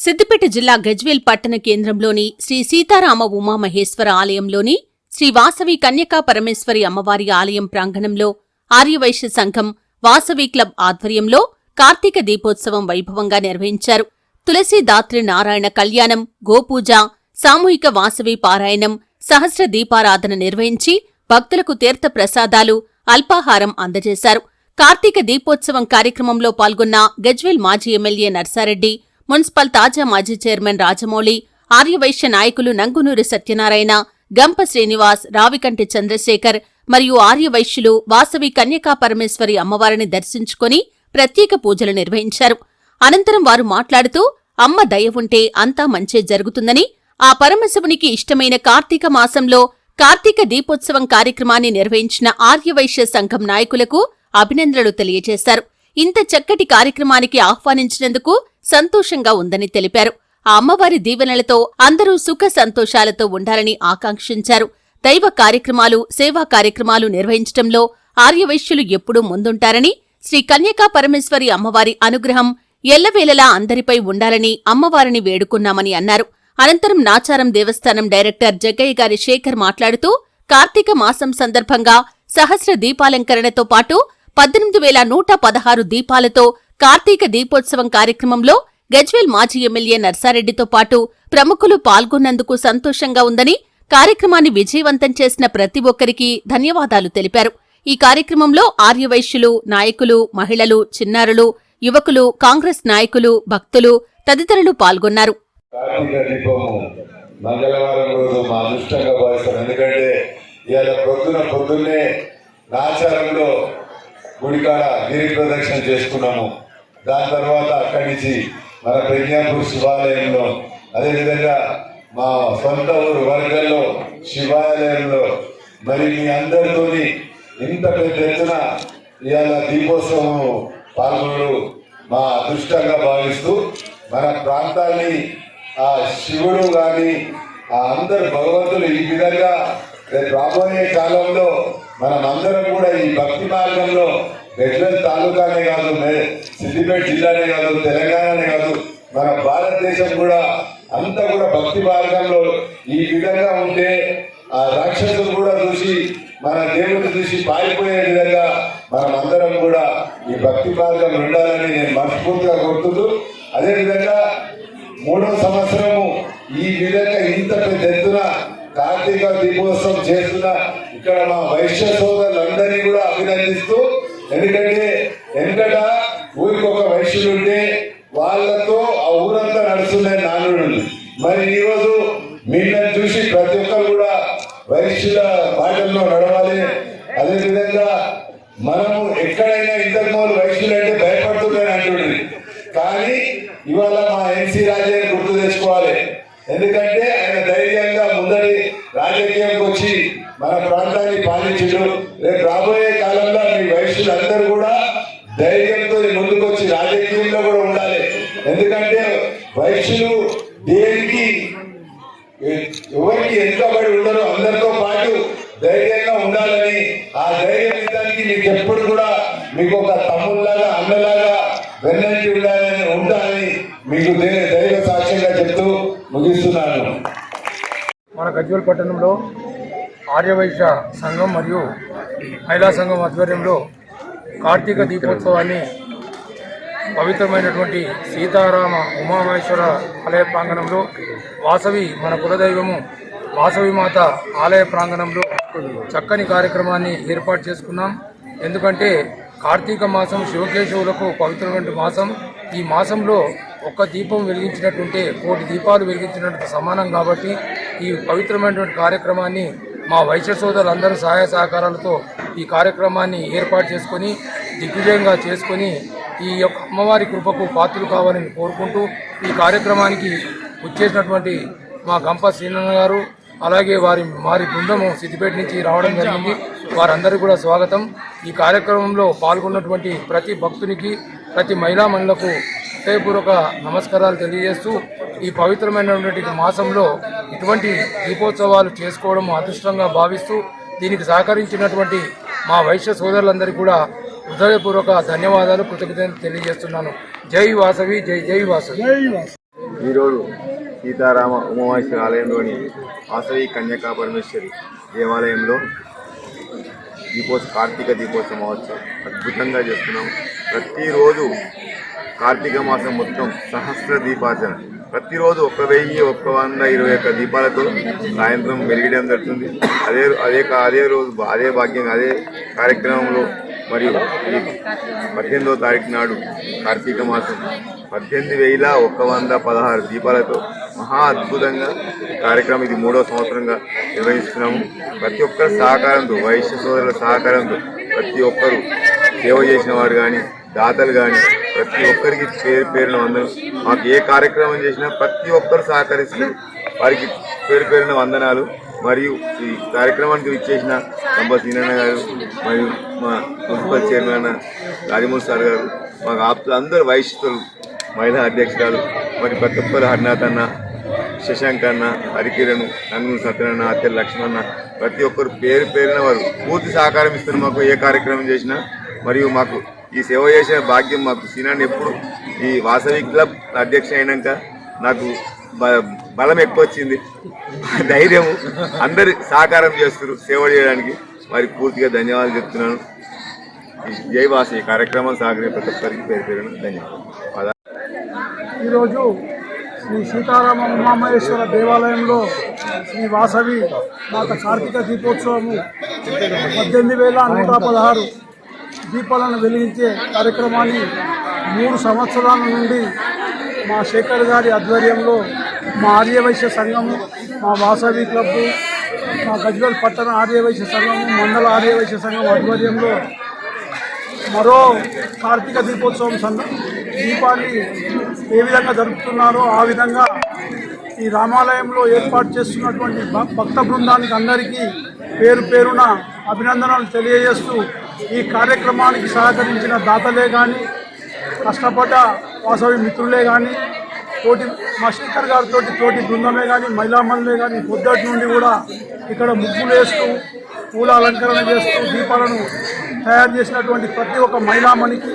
సిద్దిపేట జిల్లా గజ్వేల్ పట్టణ కేంద్రంలోని శ్రీ సీతారామ ఉమామహేశ్వర ఆలయంలోని శ్రీ వాసవి కన్యకా పరమేశ్వరి అమ్మవారి ఆలయం ప్రాంగణంలో ఆర్యవైశ్య సంఘం వాసవి క్లబ్ ఆధ్వర్యంలో కార్తీక దీపోత్సవం వైభవంగా నిర్వహించారు. తులసి దాత్రి నారాయణ కళ్యాణం గోపూజ సామూహిక వాసవి పారాయణం సహస్ర దీపారాధన నిర్వహించి భక్తులకు తీర్థ ప్రసాదాలు అల్పాహారం అందజేశారు. కార్తీక దీపోత్సవం కార్యక్రమంలో పాల్గొన్న గజ్వేల్ మాజీ ఎమ్మెల్యే నర్సారెడ్డి మున్సిపల్ తాజా మాజీ చైర్మన్ రాజమౌళి ఆర్యవైశ్య నాయకులు నంగునూరి సత్యనారాయణ గంప శ్రీనివాస్ రావికంటి చంద్రశేఖర్ మరియు ఆర్యవైశ్యులు వాసవి కన్యకా పరమేశ్వరి అమ్మవారిని దర్శించుకుని ప్రత్యేక పూజలు నిర్వహించారు. అనంతరం వారు మాట్లాడుతూ అమ్మ దయ ఉంటే అంతా మంచే జరుగుతుందని ఆ పరమశివునికి ఇష్టమైన కార్తీక మాసంలో కార్తీక దీపోత్సవం కార్యక్రమాన్ని నిర్వహించిన ఆర్యవైశ్య సంఘం నాయకులకు అభినందనలు తెలియజేశారు. ఇంత చక్కటి కార్యక్రమానికి ఆహ్వానించినందుకు సంతోషంగా ఉందని తెలిపారు. ఆ అమ్మవారి దీవెనలతో అందరూ సుఖ సంతోషాలతో ఉండాలని ఆకాంక్షించారు. దైవ కార్యక్రమాలు సేవా కార్యక్రమాలు నిర్వహించటంలో ఆర్యవైశ్యులు ఎప్పుడూ ముందుంటారని శ్రీ కన్యకా పరమేశ్వరి అమ్మవారి అనుగ్రహం ఎల్లవేళలా అందరిపై ఉండాలని అమ్మవారిని వేడుకున్నామని అన్నారు. అనంతరం నాచారం దేవస్థానం డైరెక్టర్ జగ్గయ్య గారి శేఖర్ మాట్లాడుతూ కార్తీక మాసం సందర్భంగా సహస్ర దీపాలంకరణతో పాటు పద్దెనిమిది వేల నూట పదహారు దీపాలతో కార్తీక దీపోత్సవం కార్యక్రమంలో గజ్వేల్ మాజీ ఎమ్మెల్యే నర్సారెడ్డితో పాటు ప్రముఖులు పాల్గొన్నందుకు సంతోషంగా ఉందని కార్యక్రమాన్ని విజయవంతం చేసిన ప్రతి ఒక్కరికి ధన్యవాదాలు తెలిపారు. ఈ కార్యక్రమంలో ఆర్యవైశ్యులు నాయకులు మహిళలు చిన్నారులు యువకులు కాంగ్రెస్ నాయకులు భక్తులు తదితరులు పాల్గొన్నారు. మంగళవారం రోజు మా అదృష్టంగా భావిస్తాం. ఎందుకంటే ఇవాళ పొద్దున పొద్దున్నే నాచారంలో గుడికాడ గిరి ప్రదక్షిణ చేసుకున్నాము. దాని తర్వాత అక్కడి నుంచి మన ప్రజ్ఞాపూర్ శివాలయంలో అదేవిధంగా మా సొంత ఊరు వర్గంలో శివాలయంలో మరి మీ అందరితోని ఇంత పెద్ద ఎత్తున ఇవాళ దీపోత్సవం పాల్గొనడు మా అదృష్టంగా భావిస్తూ మన ప్రాంతాన్ని ఆ శివుడు కానీ ఆ అందరు భగవంతులు ఈ విధంగా రేపు రాబోయే కాలంలో మనం అందరం కూడా ఈ భక్తి మార్గంలో గజ్వేల్ తాలూకానే కాదు సిద్దిపేట జిల్లానే కాదు తెలంగాణనే కాదు మన భారతదేశం కూడా అంతా కూడా భక్తి మార్గంలో ఈ విధంగా ఉంటే ఆ రాక్షసులు కూడా చూసి మన దేవుడిని చూసి పారిపోయే విధంగా మనం అందరం కూడా ఈ భక్తి మార్గం ఉండాలని నేను మనస్ఫూర్తిగా కోరుతుంటూ అదేవిధంగా విధంగా మనము ఎక్కడైనా ఇంతకు ముందు వైశ్యులు అంటే భయపడుతున్నారని అంటుంది కానీ ఇవాళ మా ఎన్సీ రాజయ్య గుర్తు తెచ్చుకోవాలి. ఎందుకంటే ఆయన ధైర్యంగా ముందరి రాజకీయంకి వచ్చి మన ప్రాంతాన్ని పాలించడు. రేపు రాబోయే కాలంలో మీ వయసులందరూ కూడా ధైర్యంతో ముందుకు వచ్చి రాజకీయంలో కూడా ఉండాలి. ఎందుకంటే వయస్సులు దేనికి ఎవరికి వెనుకబడి ఉండరు అందరితో పాటు ధైర్యంగా ఉండాలని ఆ ధైర్యం ఇవ్వడానికి మీకు ఎప్పుడు కూడా మీకు ఒక తమ్ముళ్ళలాగా అన్నలాగా వెన్నంటి ఉండాలని ఉండాలని మీకు దే- దైవ సాక్ష్యంగా చెప్తూ ముగిస్తున్నాను మన గజ్వేల్ పట్టణంలో ఆర్యవైశ్య సంఘం మరియు మహిళా సంఘం ఆధ్వర్యంలో కార్తీక దీపోత్సవాన్ని పవిత్రమైనటువంటి సీతారామ ఉమామహేశ్వర ఆలయ ప్రాంగణంలో వాసవి మన కులదైవము వాసవి మాత ఆలయ ప్రాంగణంలో చక్కని కార్యక్రమాన్ని ఏర్పాటు చేసుకున్నాం. ఎందుకంటే కార్తీక మాసం శివకేశవులకు పవిత్రమైన మాసం. ఈ మాసంలో ఒక్క దీపం వెలిగించినట్టుంటే కోటి దీపాలు వెలిగించినట్టు సమానం కాబట్టి ఈ పవిత్రమైనటువంటి కార్యక్రమాన్ని మా వైశ్య సోదరులందరూ సహాయ సహకారాలతో ఈ కార్యక్రమాన్ని ఏర్పాటు చేసుకొని దిగ్విజయంగా చేసుకొని ఈ యొక్క అమ్మవారి కృపకు పాత్రలు కావాలని కోరుకుంటూ ఈ కార్యక్రమానికి వచ్చేసినటువంటి మా గంప శ్రీనన్న గారు అలాగే వారి వారి బృందము సిద్దిపేట నుంచి రావడం జరిగింది. వారందరికీ కూడా స్వాగతం. ఈ కార్యక్రమంలో పాల్గొన్నటువంటి ప్రతి భక్తునికి ప్రతి మహిళా హృదయపూర్వక నమస్కారాలు తెలియజేస్తూ ఈ పవిత్రమైనటువంటి మాసంలో ఇటువంటి దీపోత్సవాలు చేసుకోవడం అదృష్టంగా భావిస్తూ దీనికి సహకరించినటువంటి మా వైశ్య సోదరులందరికీ కూడా హృదయపూర్వక ధన్యవాదాలు కృతజ్ఞతలు తెలియజేస్తున్నాను. జై వాసవి జై జై వాసవి. ఈరోజు సీతారామ ఉమామహేశ్వర ఆలయంలోని వాసవి కన్యకా పరమేశ్వరి దేవాలయంలో దీపోత్సవ కార్తీక దీపోత్సవ మహోత్సవం అద్భుతంగా చేస్తున్నాం. ప్రతిరోజు కార్తీక మాసం మొత్తం సహస్ర దీపార్చన. ప్రతిరోజు ఒక్క వెయ్యి ఒక్క వంద ఇరవై ఒక్క దీపాలతో సాయంత్రం వెలిగడం జరుగుతుంది. అదే అదే అదే రోజు అదే భాగ్యం అదే కార్యక్రమంలో మరియు ఈ పద్దెనిమిదో తారీఖు నాడు కార్తీక మాసం పద్దెనిమిది వేల ఒక్క వంద పదహారు దీపాలతో మహా అద్భుతంగా కార్యక్రమం ఇది మూడో సంవత్సరంగా నిర్వహిస్తున్నాము. ప్రతి ఒక్కరి సహకారంతో వైశ్య సోదరుల సహకారంతో ప్రతి ఒక్కరు సేవ చేసిన వారు కానీ దాతలు కానీ ప్రతి ఒక్కరికి పేరు పేరున వందనం. మాకు ఏ కార్యక్రమం చేసినా ప్రతి ఒక్కరు సహకరిస్తూ వారికి పేరు పేరున వందనాలు. మరియు ఈ కార్యక్రమానికి ఇచ్చేసిన కంబ సీనన్న గారు మరియు మా మున్సిపల్ చైర్మన్ అన్న సార్ గారు మాకు ఆప్తులు అందరూ వైశ్యులు మహిళా అధ్యక్షురాలు మరి ప్రతి ఒక్కరు హరినాథ్ అన్న శశాంక్ అన్న హరికిరణ్ నంగులు సత్యనన్న అత్తెల లక్ష్మణ ప్రతి ఒక్కరు పేరు పేరున వారు పూర్తి సహకారం ఇస్తారు మాకు ఏ కార్యక్రమం చేసినా. మరియు మాకు ఈ సేవ చేసిన భాగ్యం మాకు సీనాన్ని ఎప్పుడు ఈ వాసవి క్లబ్ అధ్యక్ష అయినాక నాకు బ- బలం ఎక్కువ వచ్చింది. ధైర్యము అందరు సహకారం చేస్తారు సేవ చేయడానికి. మరి పూర్తిగా ధన్యవాదాలు చెప్తున్నాను. జై జై ఈ కార్యక్రమం సహకరించిన ప్రతి ఒక్కరికి పేరు పేరున ధన్యవాదాలు. ఈరోజు శ్రీ సీతారామ ఉమామహేశ్వర దేవాలయంలో శ్రీ వాసవి మాత కార్తీక దీపోత్సవము పద్దెనిమిది వేల నూట పదహారు దీపాలను వెలిగించే కార్యక్రమాన్ని మూడు సంవత్సరాల నుండి మా శేఖర్ గారి ఆధ్వర్యంలో మా ఆర్యవైశ్య సంఘము మా వాసవి క్లబ్బు మా గజ్వల్ పట్టణ ఆర్యవైశ్య సంఘము మండల ఆర్యవైశ్య సంఘం ఆధ్వర్యంలో మరో కార్తీక దీపోత్సవం సంద దీపాన్ని ఏ విధంగా జరుపుతున్నారో ఆ విధంగా ఈ రామాలయంలో ఏర్పాటు చేస్తున్నటువంటి భక్త బృందానికి అందరికీ పేరు పేరున అభినందనలు తెలియజేస్తూ ఈ కార్యక్రమానికి సహకరించిన దాతలే కానీ కష్టపడ్డ వాసవి మిత్రులే కానీ తోటి మా శేఖర్ గారితో తోటి బృందమే కానీ మహిళామణులే కానీ పొద్దుటి నుండి కూడా ఇక్కడ ముగ్గులు వేస్తూ పూల అలంకరణ చేస్తూ దీపాలను తయారు చేసినటువంటి ప్రతి ఒక్క మహిళామణికి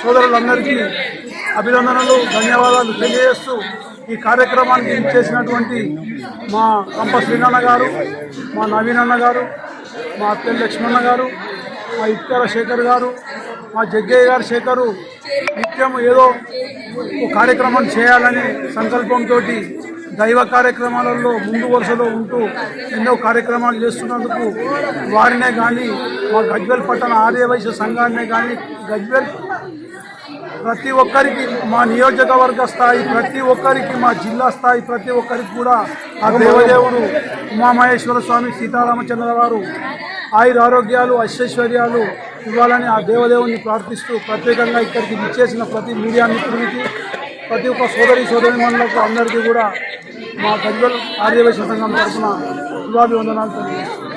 సోదరులందరికీ అభినందనలు ధన్యవాదాలు తెలియజేస్తూ ఈ కార్యక్రమానికి చేసినటువంటి మా కంప శ్రీనన్న గారు మా నవీనన్న గారు మా అత్తెల లక్ష్మణ గారు మా ఇక్కర శేఖర్ గారు మా జగ్గయ్య గారు శేఖరు నిత్యం ఏదో ఒక కార్యక్రమం చేయాలని సంకల్పంతో దైవ కార్యక్రమాలలో ముందు వరుసలో ఉంటూ ఎన్నో కార్యక్రమాలు చేస్తున్నందుకు వారినే కానీ మా గజ్వెల్ పట్టణ ఆర్యవైశ్య సంఘాన్నే కానీ గజ్వెల్ ప్రతి ఒక్కరికి మా నియోజకవర్గ స్థాయి ప్రతి ఒక్కరికి మా జిల్లా స్థాయి ప్రతి ఒక్కరికి కూడా ఆ దేవదేవుడు ఉమామహేశ్వర స్వామి సీతారామచంద్ర వారు ఆయుర ఆరోగ్యాలు ఇవ్వాలని ఆ దేవదేవుని ప్రార్థిస్తూ ప్రత్యేకంగా ఇక్కడికి విచ్చేసిన ప్రతి మీడియా మిత్రునికి ప్రతి ఒక్క సోదరి సోదరి మనులకు అందరికీ కూడా మా గజ్వల్ ఆర్యవేశ సంఘం తరఫున శుభాభివందనాలు తెలియజేస్తున్నాను.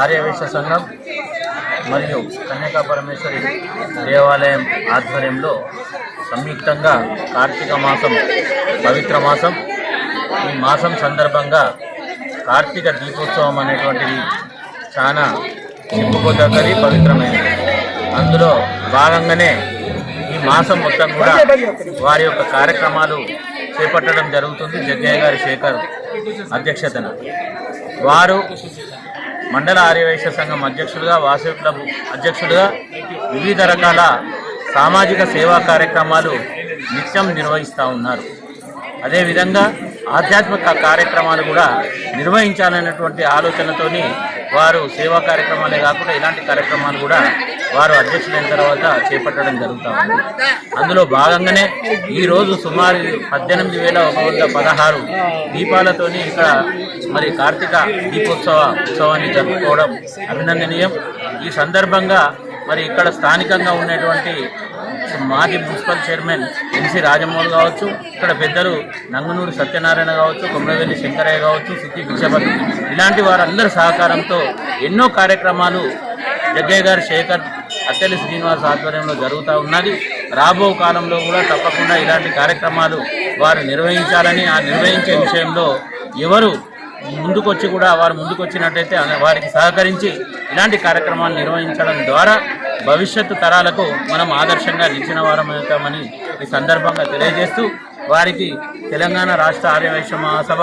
ఆర్యవేశ సంఘం మరియు కన్యకా పరమేశ్వరి దేవాలయం ఆధ్వర్యంలో సంయుక్తంగా కార్తీక మాసం పవిత్ర మాసం ఈ మాసం సందర్భంగా కార్తీక దీపోత్సవం అనేటువంటిది చాలా చెప్పుకోదగ్గది పవిత్రమైనది. అందులో భాగంగానే ఈ మాసం మొత్తం కూడా వారి యొక్క కార్యక్రమాలు చేపట్టడం జరుగుతుంది. జగ్గయ్య గారి శేఖర్ అధ్యక్షతన. వారు మండల ఆర్యవైశ్య సంఘం అధ్యక్షులుగా వాసవి క్లబ్ అధ్యక్షులుగా వివిధ రకాల సామాజిక సేవా కార్యక్రమాలు నిత్యం నిర్వహిస్తూ ఉన్నారు. అదేవిధంగా ఆధ్యాత్మిక కార్యక్రమాలు కూడా నిర్వహించాలనేటువంటి ఆలోచనతోని వారు సేవా కార్యక్రమాలే కాకుండా ఇలాంటి కార్యక్రమాలు కూడా వారు అధ్యక్షులైన తర్వాత చేపట్టడం జరుగుతూ ఉంది. అందులో భాగంగానే ఈరోజు సుమారు పద్దెనిమిది వేల ఒక వంద పదహారు దీపాలతోని ఇక్కడ మరి కార్తీక దీపోత్సవ ఉత్సవాన్ని జరుపుకోవడం అభినందనీయం. ఈ సందర్భంగా మరి ఇక్కడ స్థానికంగా ఉన్నటువంటి మాజీ మున్సిపల్ చైర్మన్ ఎన్సీ రాజమౌళి కావచ్చు ఇక్కడ పెద్దలు నంగునూరు సత్యనారాయణ కావచ్చు కొమ్మరవెల్లి శంకరయ్య కావచ్చు సిద్ధి భిక్షపతి ఇలాంటి వారందరి సహకారంతో ఎన్నో కార్యక్రమాలు జగ్గయ్య గారి శేఖర్ అత్తెలి శ్రీనివాస్ ఆధ్వర్యంలో జరుగుతూ ఉన్నది. రాబో కాలంలో కూడా తప్పకుండా ఇలాంటి కార్యక్రమాలు వారు నిర్వహించాలని ఆ నిర్వహించే విషయంలో ఎవరు ముందుకొచ్చి కూడా వారు ముందుకొచ్చినట్టయితే వారికి సహకరించి ఇలాంటి కార్యక్రమాలు నిర్వహించడం ద్వారా భవిష్యత్తు తరాలకు మనం ఆదర్శంగా నిలిచిన వారమవుతామని ఈ సందర్భంగా తెలియజేస్తూ వారికి తెలంగాణ రాష్ట్ర ఆర్యవైశ్య మహాసభ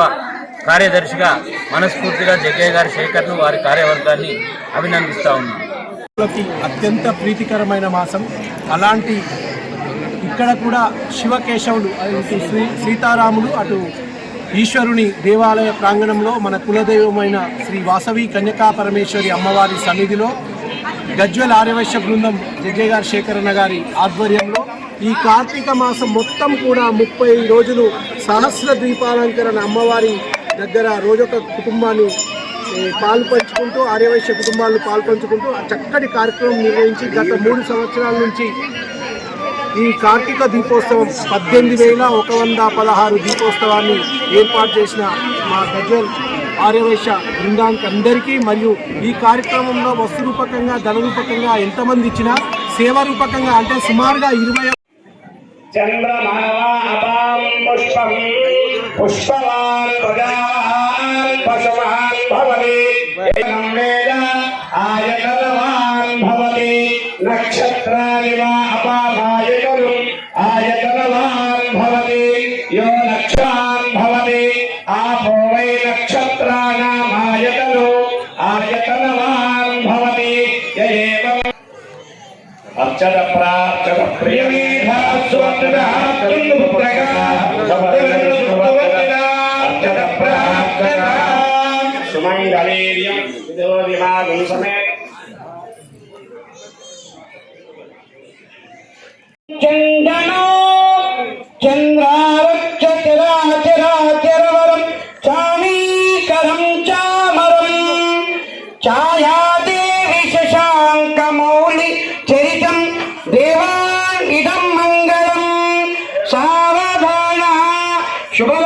కార్యదర్శిగా మనస్ఫూర్తిగా జగ్గయ్య గారి శేఖర్ను వారి కార్యవర్గాన్ని అభినందిస్తా ఉన్నాం. అత్యంత ప్రీతికరమైన మాసం. అలాంటి ఇక్కడ కూడా శివకేశవులు అటు శ్రీ సీతారాములు అటు ఈశ్వరుని దేవాలయ ప్రాంగణంలో మన కులదైవమైన శ్రీ వాసవి కన్యకా పరమేశ్వరి అమ్మవారి సన్నిధిలో గజ్వెల్ ఆర్యవైశ్య బృందం జగ్గయ్య గారి శేఖరన్న గారి ఆధ్వర్యంలో ఈ కార్తీక మాసం మొత్తం కూడా ముప్పై రోజులు సహస్ర దీపాలంకరణ అమ్మవారి దగ్గర రోజొక కుటుంబాన్ని ఏ, పాలు పంచుకుంటూ ఆర్యవైశ్య కుటుంబాలను పాలు పంచుకుంటూ చక్కటి కార్యక్రమం నిర్వహించి గత మూడు సంవత్సరాల నుంచి ఈ కార్తీక దీపోత్సవం పద్దెనిమిది వేల ఒక వంద పదహారు దీపోత్సవాన్ని ఏర్పాటు చేసిన మా గజ్వల్ ఆర్యవైశ్య బృందానికి అందరికీ మరియు ఈ కార్యక్రమంలో వస్తు రూపకంగా ధన రూపకంగా ఎంతమంది ఇచ్చినా సేవ రూపకంగా అంటే సుమారుగా ఇరవై చంద్రమావా వా పుష్పం. పుష్పవాన్ సుమంగళీర్యం విదోదిమాగం సమే. చందనో చంద్రారక్షతిరాచరాచరవరం చామీకరం చామరం. ఛాయాదేవి శశాంకమౌళి చరితం దేవాంగితం మంగళం. సావధాన శుభలగ్నే సావధాన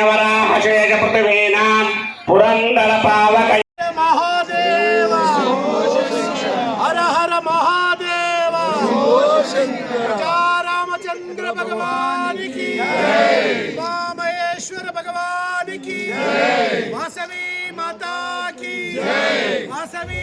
మహామండోగతోర్మయజ్ఞవరామశేష పృథివీనాం పురందర పావక మహాదేవ! హర హర మహాదేవ! రామచంద్ర భగవానికి! ఉమామహేశ్వర భగవానికి! వాసవి మాతాకి! వాసవి మాతాకి